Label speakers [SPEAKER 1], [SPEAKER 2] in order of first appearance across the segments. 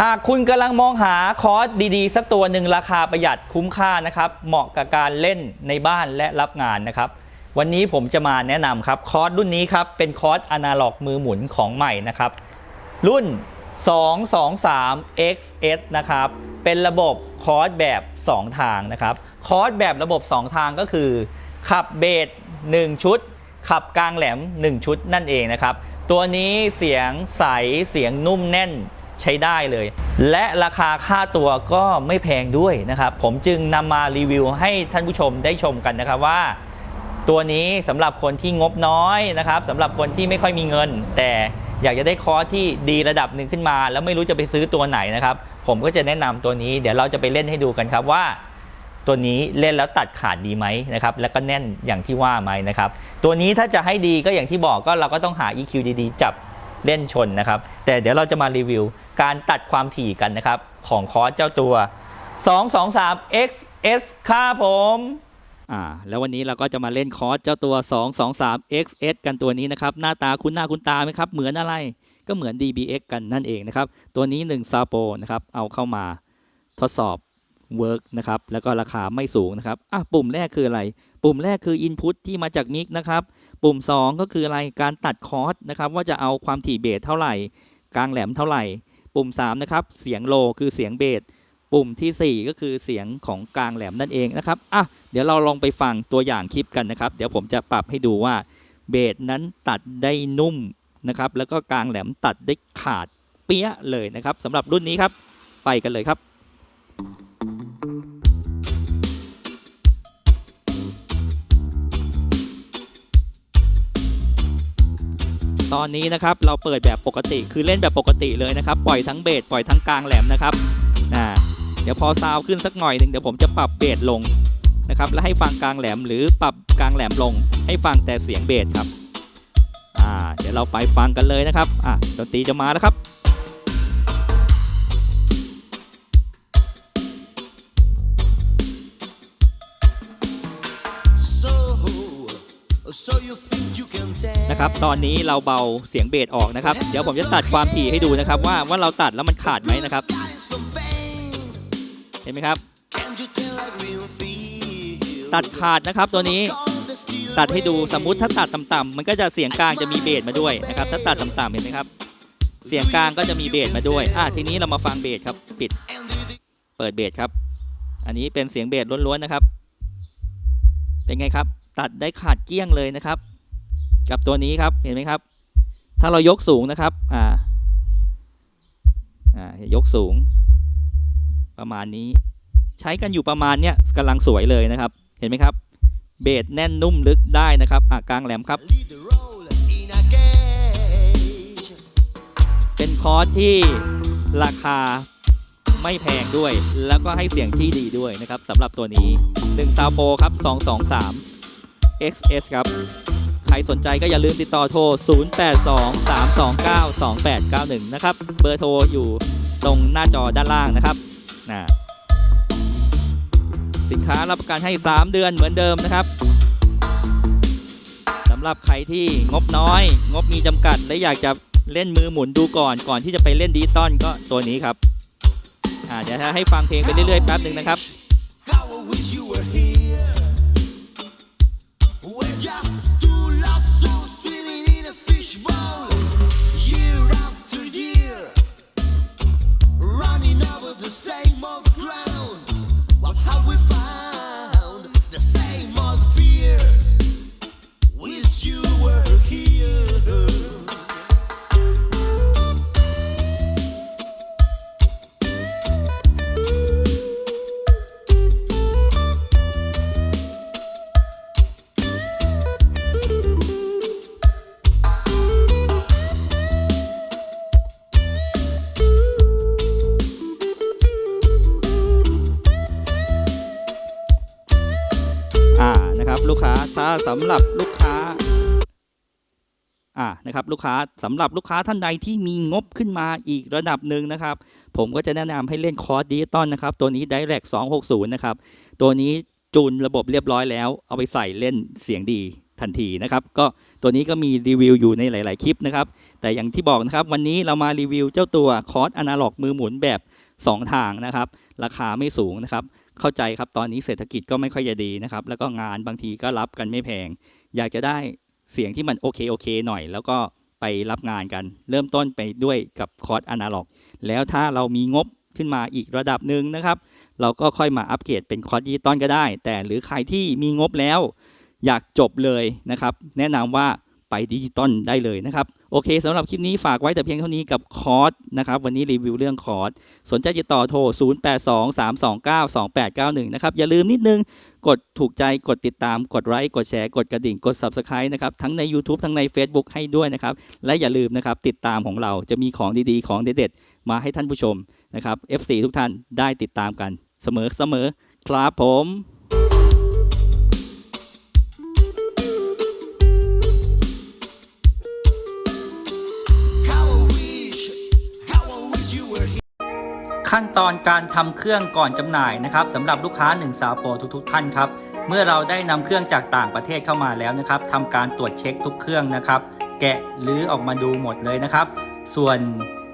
[SPEAKER 1] หากคุณกำลังมองหาคอร์สดีๆ สักตัวหนึ่งราคาประหยัดคุ้มค่านะครับ เหมาะกับการเล่นในบ้านและรับงานนะครับ วันนี้ผมจะมาแนะนำครับคอร์สรุ่นนี้ครับ เป็นคอร์สอนาล็อกมือหมุนของใหม่นะครับ รุ่น 223 XS นะครับ เป็นระบบคอร์สแบบ 2 ทางนะครับ คอร์สแบบระบบ 2 ทางก็คือ ขับเบส1 ชุด ขับกลางแหลม 1 ชุดนั่นเองนะครับ ตัวนี้เสียงใสเสียงนุ่มแน่น ใช้ได้เลย และราคาค่าตัวก็ไม่แพงด้วยนะครับ ผมจึงนำมารีวิวให้ท่านผู้ชมได้ชมกันนะครับว่า ตัวนี้สำหรับคนที่งบน้อยนะครับสำหรับคนที่ไม่ค่อยมีเงิน แต่อยากจะได้คอร์สที่ดีระดับหนึ่งขึ้นมา แล้วไม่รู้จะไปซื้อตัวไหนนะครับ ผมก็จะแนะนำตัวนี้ เดี๋ยวเราจะไปเล่นให้ดูกันครับว่าตัวนี้เล่นแล้วตัดขาดดีไหมนะครับแล้วก็แน่นอย่างที่ว่าไหมนะครับตัวนี้ถ้าจะให้ดีก็อย่างที่บอกก็เราก็ต้องหา EQ ดีๆจับ เล่นชนนะครับ แต่เดี๋ยวเราจะมารีวิวการตัดความถี่กันนะครับ ของคอร์สเจ้าตัว 223 XS ครับผมอ่าแล้ววันนี้เราก็จะมาเล่นคอร์สเจ้าตัว 223 XS กันตัวนี้นะครับ หน้าตาคุ้นหน้าคุ้นตาไหมครับ เหมือนอะไรก็เหมือน DBX กันนั่นเองนะครับ ตัวนี้1 s a p o นะครับเอาเข้ามาทดสอบ Work นะครับ แล้วก็ราคาไม่สูงนะครับ อะ ปุ่มแรกคืออะไร ปุ่มแรกคือ Input ที่มาจากมิกนะครับ ปุ่ม 2 ก็คืออะไร การตัดคอร์สนะครับ ว่าจะเอาความถี่เบสเท่าไหร่ กลางแหลมเท่าไหร่ ปุ่ม 3 นะครับ เสียงโลคือเสียงเบส ปุ่มทีสี่4 ก็คือเสียงของกลางแหลมนั่นเองนะครับ อะ เดี๋ยวเราลองไปฟังตัวอย่างคลิปกันนะครับ เดี๋ยวผมจะปรับให้ดูว่าเบสนั้นตัดได้นุ่มนะครับ แล้วก็กลางแหลมตัดได้ขาดเปี้ยเลยนะครับสำหรับรุ่นนี้ครับ ไปกันเลยครับ ตอนนี้นะครับเราเปิดแบบปกติคือเล่นแบบปกติเลยนะครับปล่อยทั้งเบสปล่อยทั้งกลางแหลมนะครับอ่าเดี๋ยวพอซาวขึ้นสักหน่อยหนึ่งเดี๋ยวผมจะปรับเบสลงนะครับแล้วให้ฟังกลางแหลมหรือปรับกลางแหลมลง ให้ฟังแต่เสียงเบสครับอ่าเดี๋ยวเราไปฟังกันเลยนะครับอะดนตรีจะมาแล้วครับ
[SPEAKER 2] So, you think you can dance?
[SPEAKER 1] นะครับตอนนี้เราเบาเสียงเบสออกนะครับ เดี๋ยวผมจะตัดความถี่ให้ดูนะครับ ว่าว่าเราตัดแล้วมันขาดไหมนะครับ เห็นไหมครับ ตัดขาดนะครับตัวนี้ตัดให้ดูสมมุติถ้าตัดต่ำๆมันก็จะเสียงกลางจะมีเบสมาด้วยนะครับ ถ้าตัดต่ำๆเห็นไหมครับ เสียงกลางก็จะมีเบสมาด้วยอะทีนี้เรามาฟังเบสครับปิด เปิดเบสครับ อันนี้เป็นเสียงเบสล้วนๆนะครับ เป็นไงครับ ตัดได้ขาดเกี้ยงเลยนะครับ กับตัวนี้ครับเห็นไหมครับ ถ้าเรายกสูงนะครับอ่าอ่ายกสูง ประมาณนี้ ใช้กันอยู่ประมาณเนี้ยกำลังสวยเลยนะครับ เห็นไหมครับ เบสแน่นนุ่มลึกได้นะครับอะกลางแหลมครับ เป็นคอร์สที่ราคาไม่แพงด้วย แล้วก็ให้เสียงที่ดีด้วยนะครับสำหรับตัวนี้1ซาวโปครับ 223 XS ครับ รสนใจก็อย่าลืมติดต่อโทร 0823292891 นะครับ เบอร์โทรอยู่ตรงหน้าจอด้านล่างนะครับนะสินค้ารับประกันให้ 3 เดือนเหมือนเดิมนะครับสำหรับใครที่งบน้อย งบมีจำกัด และอยากจะเล่นมือหมุนดูก่อนก่อนที่จะไปเล่นดิจิตอลก็ตัวนี้ครับอ่าเดี๋ยวให้ฟังเพลงไปเรื่อยๆแป๊บหนึ่งนะครับ
[SPEAKER 2] ground. What have we found? The same old fears.
[SPEAKER 1] สำหรับลูกค้าอ่านะครับลูกค้าสำหรับลูกค้าท่านใดที่มีงบขึ้นมาอีกระดับหนึ่งนะครับ ผมก็จะแนะนำให้เล่นคอร์สดิจิตอลนะครับ ตัวนี้ Direct 260 นะครับ ตัวนี้จูนระบบเรียบร้อยแล้ว เอาไปใส่เล่นเสียงดีทันทีนะครับ ก็ตัวนี้ก็มีรีวิวอยู่ในหลาย ๆ คลิปนะครับ แต่อย่างที่บอกนะครับ วันนี้เรามารีวิวเจ้าตัวคอร์สอนาล็อกมือหมุนแบบ 2 ทางนะครับ ราคาไม่สูงนะครับ เข้าใจครับตอนนี้เศรษฐกิจก็ไม่ค่อยจะดีนะครับ แล้วก็งานบางทีก็รับกันไม่แพง อยากจะได้เสียงที่มันโอเคโอเคหน่อย แล้วก็ไปรับงานกัน เริ่มต้นไปด้วยกับคอร์สอนาล็อก แล้วถ้าเรามีงบขึ้นมาอีกระดับหนึ่งนะครับ เราก็ค่อยมาอัปเกรดเป็นคอร์สดิจิตอลก็ได้ แต่หรือใครที่มีงบแล้ว อยากจบเลยนะครับ แนะนำว่า ไปดิจิตอลได้เลยนะครับโอเคสำหรับคลิปนี้ฝากไว้แต่เพียงเท่านี้กับคอร์สนะครับวันนี้รีวิวเรื่องคอร์สสนใจติดต่อโทร 0823292891 นะครับอย่าลืมนิดนึงกดถูกใจกดติดตามกดไลค์กดแชร์กดกระดิ่งกด Subscribe นะครับทั้งใน YouTube ทั้งใน Facebook ให้ด้วยนะครับและอย่าลืมนะครับติดตามของเราจะมีของดีๆ ของเด็ดๆ มาให้ท่านผู้ชมนะครับ FC ทุกท่านได้ติดตามกันเสมอเสมอครับผม ขั้นตอนการทำเครื่องก่อนจำหน่ายนะครับสำหรับลูกค้า1ซาโปรทุกๆท่านครับเมื่อเราได้นำเครื่องจากต่างประเทศเข้ามาแล้วนะครับทำการตรวจเช็คทุกเครื่องนะครับ แกะหรือออกมาดูหมดเลยนะครับ ส่วน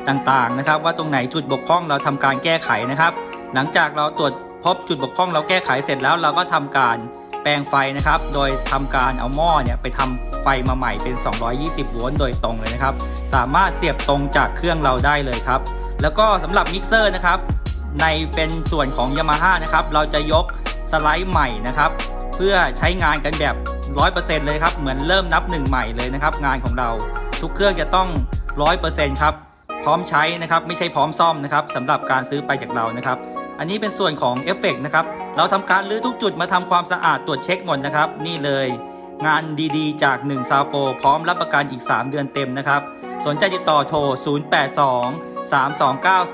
[SPEAKER 1] ต่างๆนะครับ ว่าตรงไหนจุดบกพร่องเราทำการแก้ไขนะครับ หลังจากเราตรวจพบจุดบกพร่องเราแก้ไขเสร็จแล้วเราก็ทำการแปลงไฟนะครับ โดยทำการเอาหม้อเนี่ยไปทำไฟมาใหม่เป็น 220 โวลต์โดยตรงเลยนะครับ สามารถเสียบตรงจากเครื่องเราได้เลยครับ แล้วก็สำหรับมิกเซอร์นะครับ ในเป็นส่วนของ Yamaha นะครับ เราจะยกสไลด์ใหม่นะครับ เพื่อใช้งานกันแบบ 100%เลยครับ เหมือนเริ่มนับหนึ่งใหม่เลยนะครับ งานของเราทุกเครื่องจะต้อง 100%ครับพร้อมใช้นะครับ ไม่ใช่พร้อมซ่อมนะครับสำหรับการซื้อไปจากเรานะครับ อันนี้เป็นส่วนของเอฟเฟกนะครับ เราทำการรื้อทุกจุดมาทำความสะอาดตรวจเช็คหมดนะครับ นี่เลยงานดีๆ จาก1ซาโปพร้อมรับประกันอีก 3 เดือนเต็มนะครับ สนใจติดต่อโทร 082 329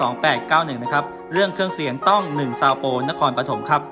[SPEAKER 1] 2891 นะครับ เรื่องเครื่องเสียงต้อง1ซาโปนครปฐมครับ